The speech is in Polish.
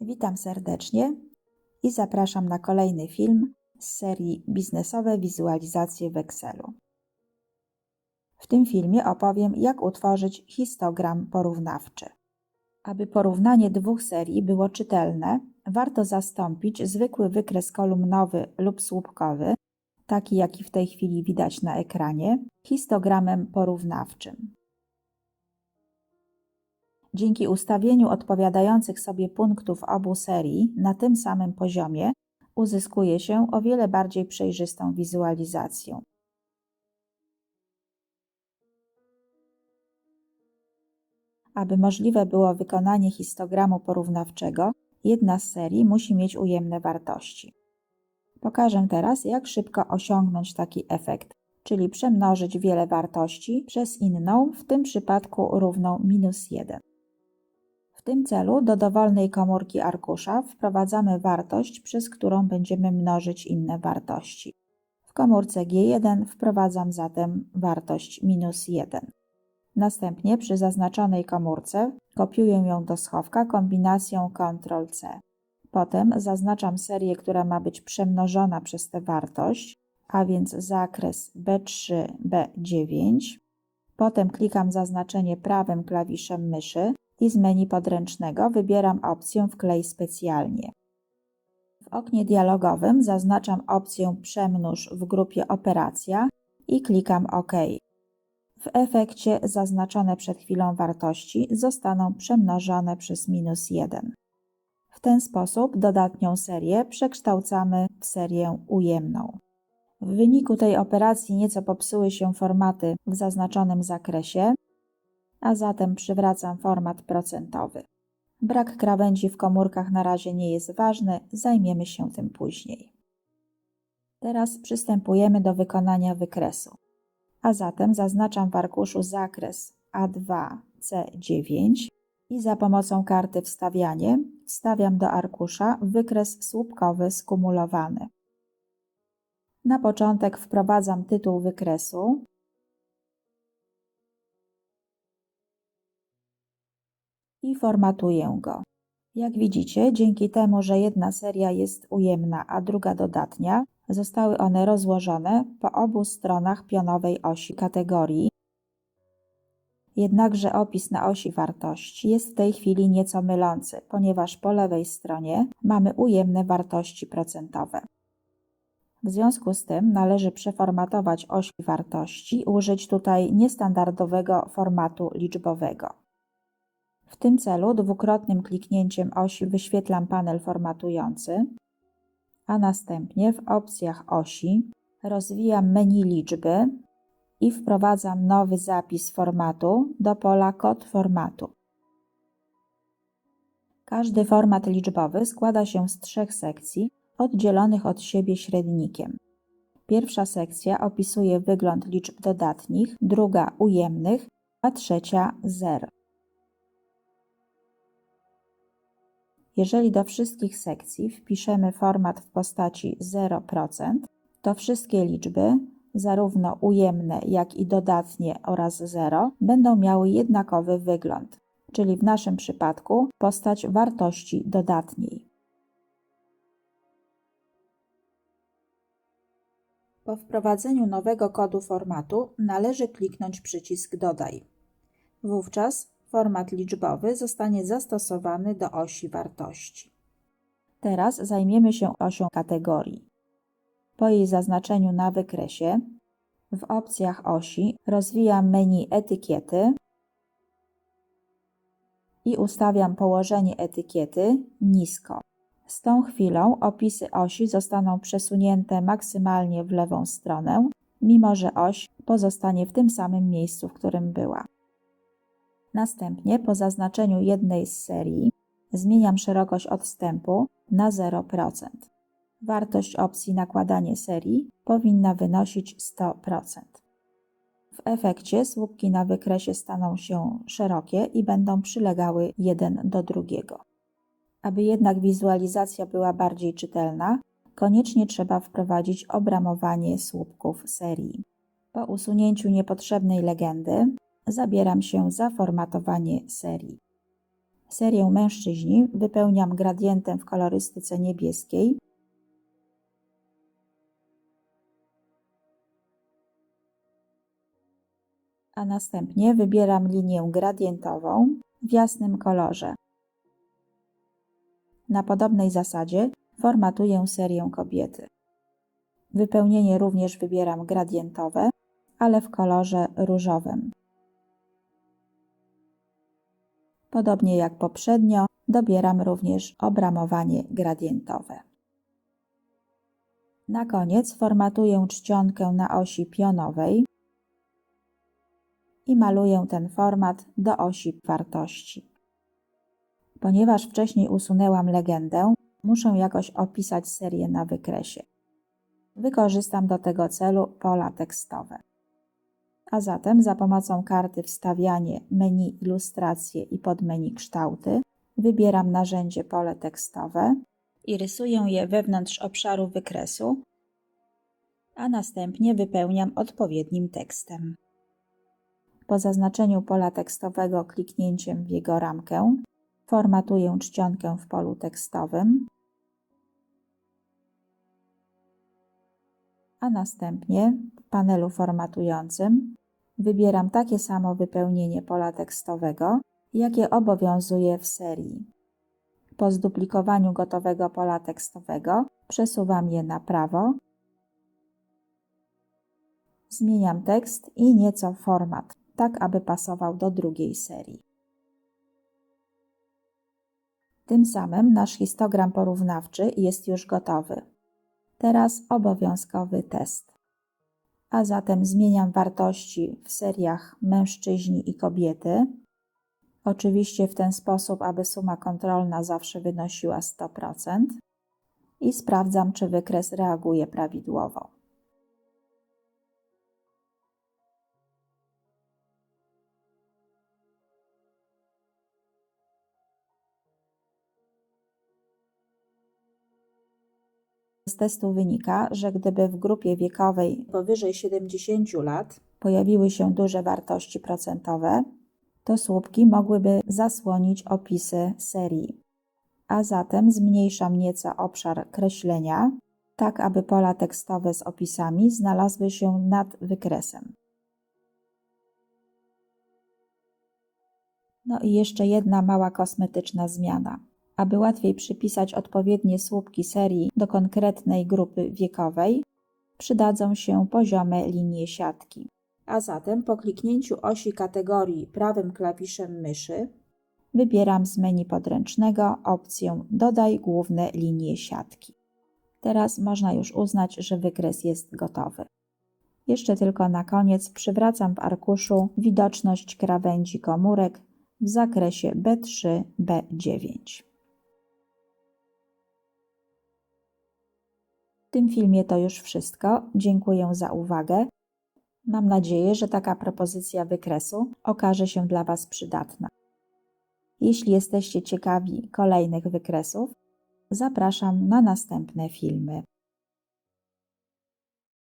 Witam serdecznie i zapraszam na kolejny film z serii Biznesowe wizualizacje w Excelu. W tym filmie opowiem, jak utworzyć histogram porównawczy. Aby porównanie dwóch serii było czytelne, warto zastąpić zwykły wykres kolumnowy lub słupkowy, taki jaki w tej chwili widać na ekranie, histogramem porównawczym. Dzięki ustawieniu odpowiadających sobie punktów obu serii na tym samym poziomie uzyskuje się o wiele bardziej przejrzystą wizualizację. Aby możliwe było wykonanie histogramu porównawczego, jedna z serii musi mieć ujemne wartości. Pokażę teraz, jak szybko osiągnąć taki efekt, czyli przemnożyć wiele wartości przez inną, w tym przypadku równą minus 1. W tym celu do dowolnej komórki arkusza wprowadzamy wartość, przez którą będziemy mnożyć inne wartości. W komórce G1 wprowadzam zatem wartość minus 1. Następnie przy zaznaczonej komórce kopiuję ją do schowka kombinacją Ctrl-C. Potem zaznaczam serię, która ma być przemnożona przez tę wartość, a więc zakres B3, B9. Potem klikam zaznaczenie prawym klawiszem myszy i z menu podręcznego wybieram opcję Wklej specjalnie. W oknie dialogowym zaznaczam opcję Przemnóż w grupie Operacja i klikam OK. W efekcie zaznaczone przed chwilą wartości zostaną przemnożone przez minus 1. W ten sposób dodatnią serię przekształcamy w serię ujemną. W wyniku tej operacji nieco popsuły się formaty w zaznaczonym zakresie, a zatem przywracam format procentowy. Brak krawędzi w komórkach na razie nie jest ważny, zajmiemy się tym później. Teraz przystępujemy do wykonania wykresu. A zatem zaznaczam w arkuszu zakres A2, C9 i za pomocą karty Wstawianie wstawiam do arkusza wykres słupkowy skumulowany. Na początek wprowadzam tytuł wykresu, i formatuję go. Jak widzicie, dzięki temu, że jedna seria jest ujemna, a druga dodatnia, zostały one rozłożone po obu stronach pionowej osi kategorii. Jednakże opis na osi wartości jest w tej chwili nieco mylący, ponieważ po lewej stronie mamy ujemne wartości procentowe. W związku z tym należy przeformatować oś wartości użyć tutaj niestandardowego formatu liczbowego. W tym celu dwukrotnym kliknięciem osi wyświetlam panel formatujący, a następnie w opcjach osi rozwijam menu liczby i wprowadzam nowy zapis formatu do pola kod formatu. Każdy format liczbowy składa się z trzech sekcji oddzielonych od siebie średnikiem. Pierwsza sekcja opisuje wygląd liczb dodatnich, druga ujemnych, a trzecia zer. Jeżeli do wszystkich sekcji wpiszemy format w postaci 0%, to wszystkie liczby, zarówno ujemne, jak i dodatnie oraz 0, będą miały jednakowy wygląd, czyli w naszym przypadku postać wartości dodatniej. Po wprowadzeniu nowego kodu formatu należy kliknąć przycisk Dodaj. Wówczas format liczbowy zostanie zastosowany do osi wartości. Teraz zajmiemy się osią kategorii. Po jej zaznaczeniu na wykresie w opcjach osi rozwijam menu etykiety i ustawiam położenie etykiety nisko. Z tą chwilą opisy osi zostaną przesunięte maksymalnie w lewą stronę, mimo że oś pozostanie w tym samym miejscu, w którym była. Następnie po zaznaczeniu jednej z serii zmieniam szerokość odstępu na 0%. Wartość opcji nakładanie serii powinna wynosić 100%. W efekcie słupki na wykresie staną się szerokie i będą przylegały jeden do drugiego. Aby jednak wizualizacja była bardziej czytelna, koniecznie trzeba wprowadzić obramowanie słupków serii. Po usunięciu niepotrzebnej legendy zabieram się za formatowanie serii. Serię mężczyźni wypełniam gradientem w kolorystyce niebieskiej. A następnie wybieram linię gradientową w jasnym kolorze. Na podobnej zasadzie formatuję serię kobiety. Wypełnienie również wybieram gradientowe, ale w kolorze różowym. Podobnie jak poprzednio, dobieram również obramowanie gradientowe. Na koniec formatuję czcionkę na osi pionowej i maluję ten format do osi wartości. Ponieważ wcześniej usunęłam legendę, muszę jakoś opisać serię na wykresie. Wykorzystam do tego celu pola tekstowe. A zatem za pomocą karty Wstawianie, menu Ilustracje i podmenu Kształty wybieram narzędzie pole tekstowe i rysuję je wewnątrz obszaru wykresu, a następnie wypełniam odpowiednim tekstem. Po zaznaczeniu pola tekstowego kliknięciem w jego ramkę formatuję czcionkę w polu tekstowym, a następnie w panelu formatującym wybieram takie samo wypełnienie pola tekstowego, jakie obowiązuje w serii. Po zduplikowaniu gotowego pola tekstowego przesuwam je na prawo, zmieniam tekst i nieco format, tak aby pasował do drugiej serii. Tym samym nasz histogram porównawczy jest już gotowy. Teraz obowiązkowy test. A zatem zmieniam wartości w seriach mężczyźni i kobiety. Oczywiście w ten sposób, aby suma kontrolna zawsze wynosiła 100%. I sprawdzam, czy wykres reaguje prawidłowo. Testu wynika, że gdyby w grupie wiekowej powyżej 70 lat pojawiły się duże wartości procentowe, to słupki mogłyby zasłonić opisy serii. A zatem zmniejszam nieco obszar kreślenia, tak aby pola tekstowe z opisami znalazły się nad wykresem. No i jeszcze jedna mała kosmetyczna zmiana. Aby łatwiej przypisać odpowiednie słupki serii do konkretnej grupy wiekowej, przydadzą się poziome linie siatki. A zatem po kliknięciu osi kategorii prawym klawiszem myszy wybieram z menu podręcznego opcję Dodaj główne linie siatki. Teraz można już uznać, że wykres jest gotowy. Jeszcze tylko na koniec przywracam w arkuszu widoczność krawędzi komórek w zakresie B3, W tym filmie to już wszystko. Dziękuję za uwagę. Mam nadzieję, że taka propozycja wykresu okaże się dla Was przydatna. Jeśli jesteście ciekawi kolejnych wykresów, zapraszam na następne filmy.